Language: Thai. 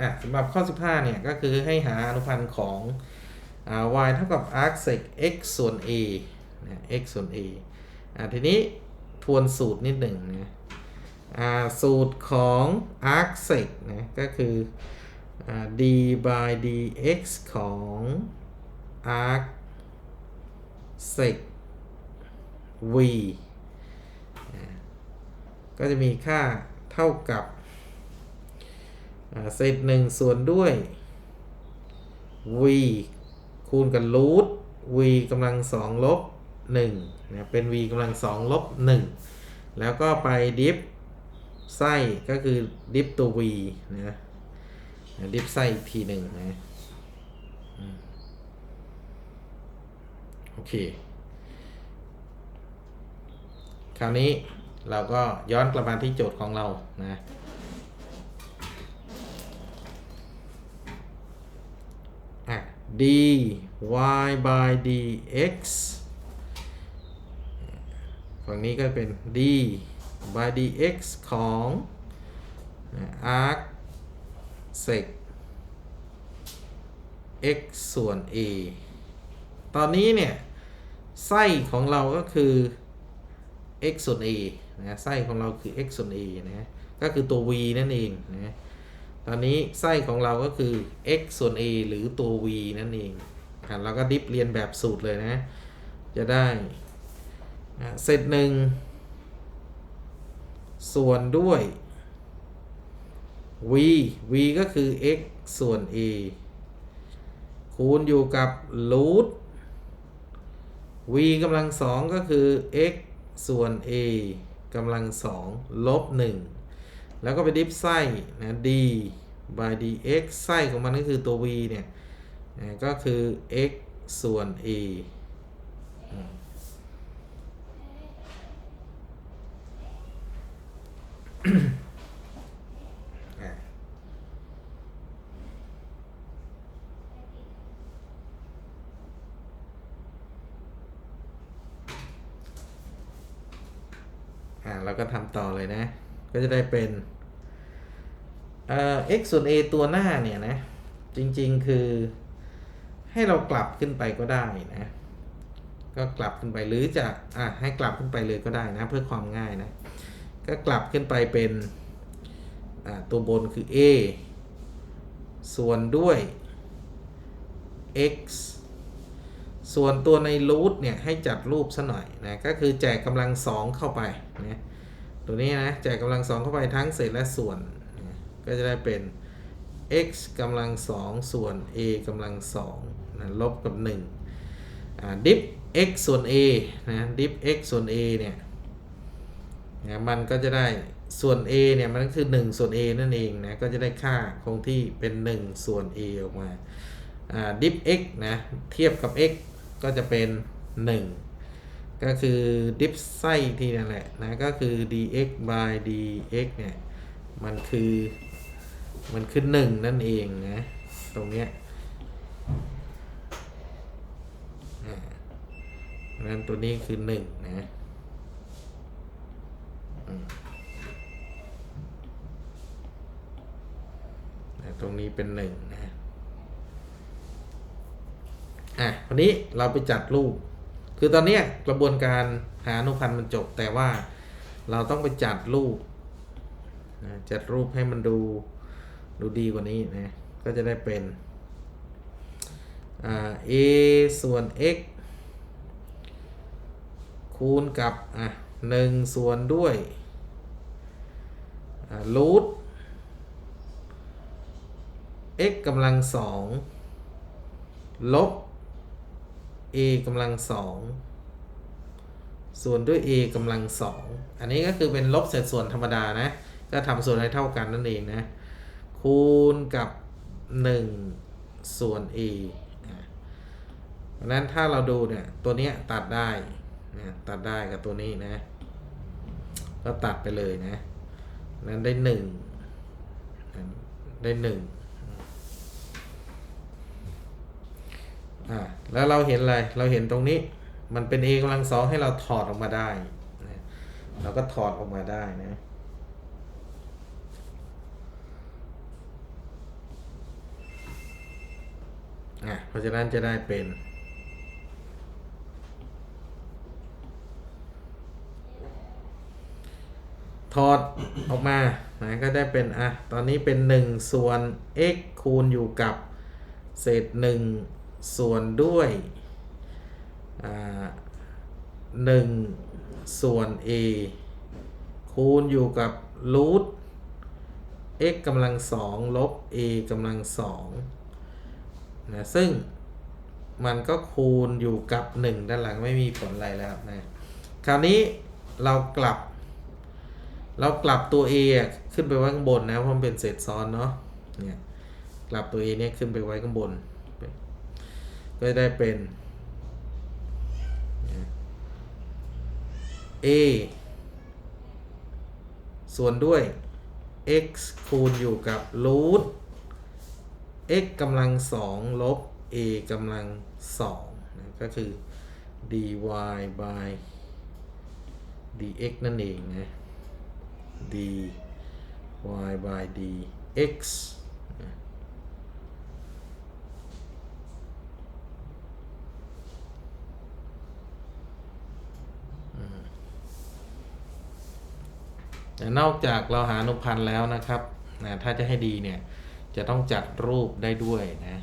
อะสำหรับข้อ 15 เนี่ย ก็คือให้หาอนุพันธ์ของอ y เท่ากับ arc sec x ส่วน a นะ x ส่วน a อะทีนี้ทวนสูตรนิดหนึ่งนะอ่าสูตรของ arc sec นะก็คืออ่า d by dx ของ arc sec v อ่าก็จะมีค่าเท่ากับ เศษหนึ่งส่วนด้วย v คูณกับรูท v กำลังสองลบหนึ่งนะเป็น v กำลังสองลบหนึ่งแล้วก็ไปดิฟไส้ก็คือดิฟตัว v นะดิฟไส้อีกทีหนึ่งนะโอเค คราวนี้เราก็ย้อนกลับมาที่โจทย์ของเรานะ d y by dx ฝั่งนี้ก็เป็น d by dx ของอะ arc sec x ส่วน a ตอนนี้เนี่ย ไส้ของเราก็คือ x ส่วน a นะไส้ของเราคือ x ส่วน a นะ ก็คือตัว v นั่นเองนะ ตอนนี้ไส้ของเราก็คือ x ส่วน a หรือตัว v นั่นเองเราก็ดิฟเรียนแบบสูตรเลยนะ จะได้อะเศษหนึ่งส่วนด้วย v v ก็คือ x ส่วน a คูณอยู่กับรูท v กำลังสองก็คือ x ส่วน a กำลังสองลบหนึ่ง แล้วก็ไปดิฟไส้นะ d by dx ไส้ของมันก็คือตัว v เนี่ยนะก็คือ x ส่วน a อืมอะอ่าเราก็ทำต่อเลยนะ ก็จะได้เป็นเอ่อ x ส่วน a ตัวหน้าเนี่ยนะ จริงๆคือให้เรากลับขึ้นไปก็ได้นะ ก็กลับขึ้นไปหรือจะอะให้กลับขึ้นไปเลยก็ได้นะ เพื่อความง่ายนะ ก็กลับขึ้นไปเป็นอ่าตัวบนคือ a ส่วนด้วย x ส่วนตัวในรูทเนี่ยให้จัดรูปซะหน่อยนะ ก็คือแจกกำลังสองเข้าไปนะ ตัวนี้นะแจกกำลังสองเข้าไปทั้งเศษและส่วน ก็จะได้เป็น x กำลังสองส่วน a กำลังสองนะลบกับ1อ่าดิฟ x ส่วน a นะดิฟ x ส่วน a เนี่ยนะมันก็จะได้ส่วน a เนี่ยมันก็คือ 1 ส่วน a นั่นเองนะก็จะได้ค่าคงที่เป็น 1 ส่วน a ออกมาอ่าดิฟ x นะเทียบกับ x ก็จะเป็น 1 ก็คือดิฟไส้อีกทีนั่นแหละนะก็คือ dx by dx เนี่ย มันคือ มันคือ1นั่นเองนะ ตรงเนี้ยนั้นตัวนี้คือ1นะอืมนะตรงนี้เป็น1นะอะวันนี้เราไปจัดรูป คือตอนเนี้ยกระบวนการหาอนุพันธ์มันจบแต่ว่าเราต้องไปจัดรูปจัดรูปให้มันดูดูดีกว่านี้นะก็จะได้เป็นอ่า a ส่วน x คูณกับอะหนึ่งส่วนด้วยอ่ารูท x กำลังสองลบ a กำลังสองส่วนด้วย a กำลังสองอันนี้ก็คือเป็นลบเศษส่วนธรรมดานะ ก็ทำส่วนให้เท่ากันนั่นเองนะ คูณกับ 1 ส่วน a อะเพราะฉะนั้นถ้าเราดูเนี่ย ตัวนี้ตัดได้นะตัดได้กับตัวนี้นะ ก็ตัดไปเลยนะ นั้นได้1ได้1 อ่าแล้วเราเห็นอะไร เราเห็นตรงนี้ มันเป็น a กำลังสองให้เราถอดออกมาได้นะเราก็ถอดออกมาได้นะอะเพราะฉะนั้นจะได้เป็นถอดออกมานะก็ได้เป็น อะ ตอนนี้เป็น 1 ส่วน x คูณอยู่กับ เศษ 1 ส่วนด้วยหนึ่งส่วน a คูณอยู่กับรูท x กำลังสองลบ a กำลังสองนะซึ่งมันก็คูณอยู่กับ 1 ด้านหลังไม่มีผลอะไรแล้วนะคราวนี้เรากลับ เรากลับตัว a ขึ้นไปไว้ข้างบนนะเพราะมันเป็นเศษซ้อนเนาะเนี่ยกลับตัว a เนี่ยขึ้นไปไว้ข้างบน ก็จะได้เป็น a ส่วนด้วย x คูณอยู่กับรูท x กำลังสองลบ a กำลังสองก็คือ dy by dx นั่นเองนะ dy by dx นะแต่ นอกจากเราหาอนุพันธ์แล้วนะครับนะถ้าจะให้ดีเนี่ยจะต้องจัดรูปได้ด้วยนะ